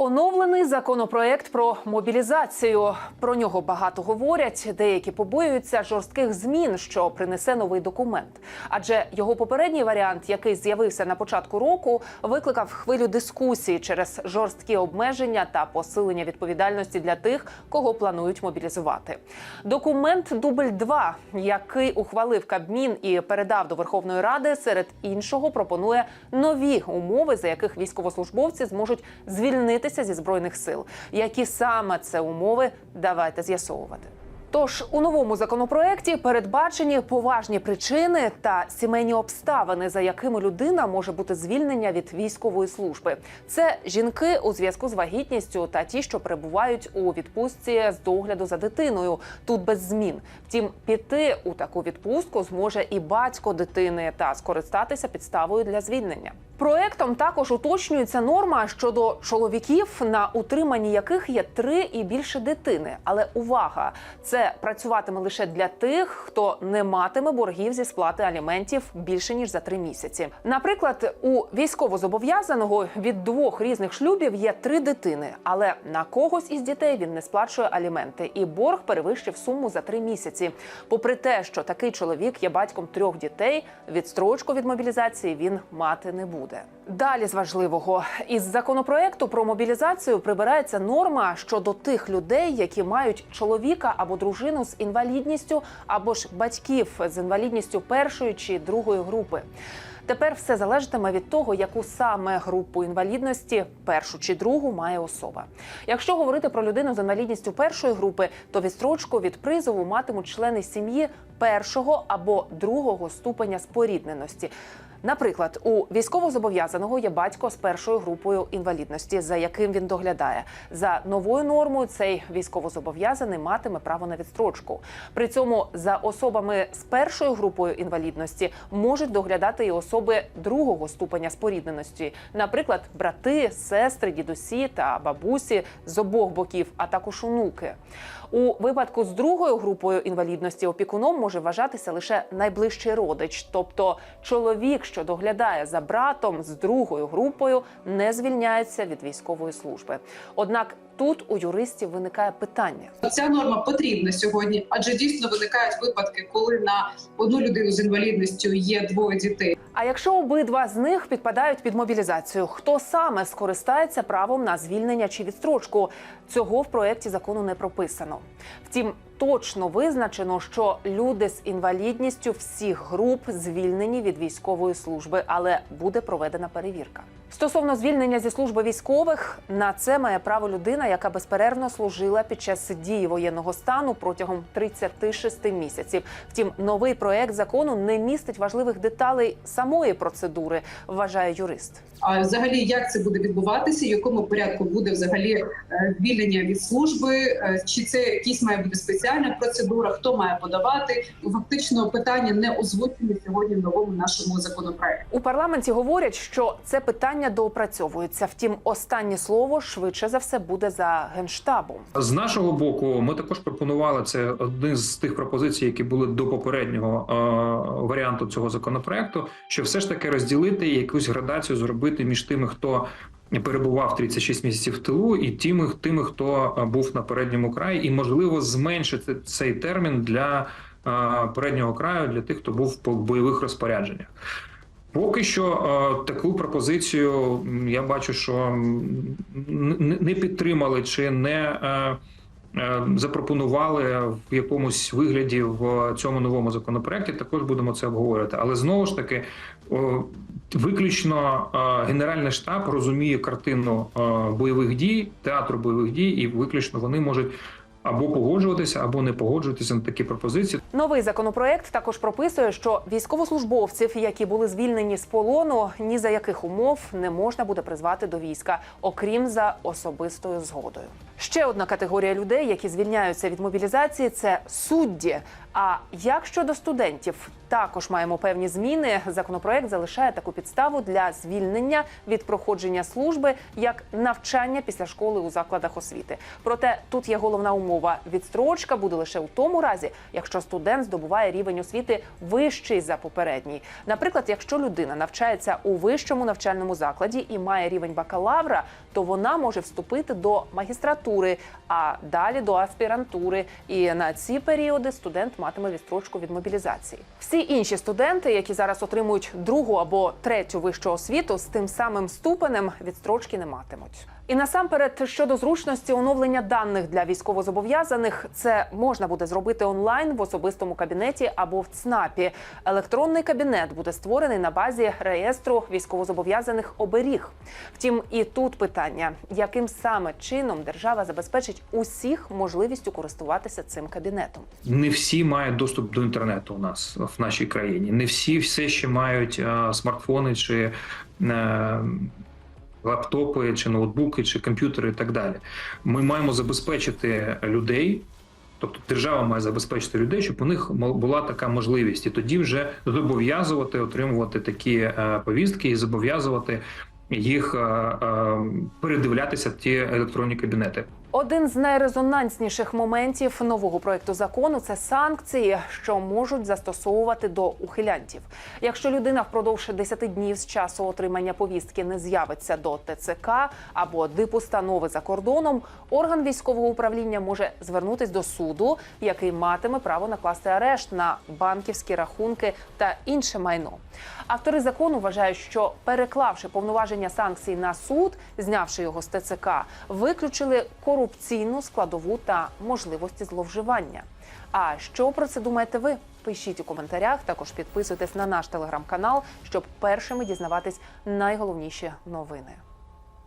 Оновлений законопроект про мобілізацію. Про нього багато говорять. Деякі побоюються жорстких змін, що принесе новий документ. Адже його попередній варіант, який з'явився на початку року, викликав хвилю дискусії через жорсткі обмеження та посилення відповідальності для тих, кого планують мобілізувати. Документ дубль 2 який ухвалив Кабмін і передав до Верховної Ради, серед іншого пропонує нові умови, за яких військовослужбовці зможуть звільнитися зі збройних сил. Які саме це умови, давайте з'ясовувати. Тож у новому законопроекті передбачені поважні причини та сімейні обставини, за якими людина може бути звільнення від військової служби. Це жінки у зв'язку з вагітністю та ті, що перебувають у відпустці з догляду за дитиною. Тут без змін. Втім, піти у таку відпустку зможе і батько дитини та скористатися підставою для звільнення. Проектом також уточнюється норма щодо чоловіків, на утриманні яких є три і більше дитини. Але увага, це працюватиме лише для тих, хто не матиме боргів зі сплати аліментів більше ніж за три місяці. Наприклад, у військовозобов'язаного від двох різних шлюбів є три дитини, але на когось із дітей він не сплачує аліменти, і борг перевищив суму за три місяці. Попри те, що такий чоловік є батьком трьох дітей, відстрочку від мобілізації він мати не буде. Далі з важливого із законопроекту про мобілізацію прибирається норма щодо тих людей, які мають чоловіка або дружину з інвалідністю, або ж батьків з інвалідністю першої чи другої групи. Тепер все залежатиме від того, яку саме групу інвалідності, першу чи другу, має особа. Якщо говорити про людину з інвалідністю першої групи, то відстрочку від призову матимуть члени сім'ї першого або другого ступеня спорідненості. Наприклад, у військовозобов'язаного є батько з першою групою інвалідності, за яким він доглядає. За новою нормою цей військовозобов'язаний матиме право на відстрочку. При цьому за особами з першою групою інвалідності можуть доглядати і особи другого ступеня спорідненості, наприклад, брати, сестри, дідусі та бабусі з обох боків, а також онуки. У випадку з другою групою інвалідності опікуном може вважатися лише найближчий родич, тобто чоловік, що доглядає за братом з другою групою, не звільняється від військової служби. Однак тут у юристів виникає питання. Ця норма потрібна сьогодні, адже дійсно виникають випадки, коли на одну людину з інвалідністю є двоє дітей. А якщо обидва з них підпадають під мобілізацію, хто саме скористається правом на звільнення чи відстрочку? Цього в проєкті закону не прописано. Втім, точно визначено, що люди з інвалідністю всіх груп звільнені від військової служби, але буде проведена перевірка. Стосовно звільнення зі служби військових, на це має право людина, яка безперервно служила під час дії воєнного стану протягом 36 місяців. Втім, новий проект закону не містить важливих деталей самої процедури, вважає юрист. А взагалі, як це буде відбуватися, в якому порядку буде взагалі е, звільнення від служби, е, чи це якісь має бути спеціальна процедура, хто має подавати? Фактично питання не озвучені сьогодні в новому нашому законопроекті. У парламенті говорять, що це питання доопрацьовується. Втім, останнє слово швидше за все буде за генштабом. З нашого боку, ми також пропонували це один з тих пропозицій, які були до попереднього е, варіанту цього законопроекту, що все ж таки розділити якусь градацію зробити між тими, хто перебував 36 місяців в тилу, і тими, тими, хто був на передньому краї, і можливо зменшити цей термін для переднього краю для тих, хто був по бойових розпорядженнях. Поки що таку пропозицію я бачу, що не підтримали чи не запропонували в якомусь вигляді в цьому новому законопроекті. Також будемо це обговорювати. Але знову ж таки, виключно е, Генеральний штаб розуміє картину е, бойових дій, театру бойових дій, і виключно вони можуть. Або погоджуватися, або не погоджуватися на такі пропозиції. Новий законопроект також прописує, що військовослужбовців, які були звільнені з полону, ні за яких умов не можна буде призвати до війська, окрім за особистою згодою. Ще одна категорія людей, які звільняються від мобілізації, це судді. А як щодо студентів, також маємо певні зміни. Законопроект залишає таку підставу для звільнення від проходження служби як навчання після школи у закладах освіти. Проте тут є головна умова: відстрочка буде лише у тому разі, якщо студент здобуває рівень освіти вищий за попередній. Наприклад, якщо людина навчається у вищому навчальному закладі і має рівень бакалавра, то вона може вступити до магістратури, а далі до аспірантури. І на ці періоди студент матиме відстрочку від мобілізації. Всі інші студенти, які зараз отримують другу або третю вищу освіту, з тим самим ступенем відстрочки не матимуть. І насамперед щодо зручності оновлення даних для військовозобов'язаних, це можна буде зробити онлайн в особистому кабінеті або в ЦНАПі. Електронний кабінет буде створений на базі реєстру військовозобов'язаних оберіг. Втім, і тут питання: яким саме чином держава забезпечить усіх можливістю користуватися цим кабінетом? Не всі мають доступ до інтернету у нас в нашій країні. Не всі все ще мають е, смартфони чи е, лаптопи, чи ноутбуки, чи комп'ютери і так далі. Ми маємо забезпечити людей. Тобто держава має забезпечити людей, щоб у них була така можливість, і тоді вже зобов'язувати отримувати такі е, повістки і зобов'язувати їх е, е, передивлятися ті електронні кабінети. Один з найрезонансніших моментів нового проекту закону це санкції, що можуть застосовувати до ухилянтів. Якщо людина впродовж 10 днів з часу отримання повістки не з'явиться до ТЦК або дипустанови за кордоном, орган військового управління може звернутись до суду, який матиме право накласти арешт на банківські рахунки та інше майно. Автори закону вважають, що переклавши повноваження санкцій на суд, знявши його з ТЦК, виключили корупційну складову та можливості зловживання. А що про це думаєте ви? Пишіть у коментарях. Також підписуйтесь на наш телеграм-канал, щоб першими дізнаватись найголовніші новини.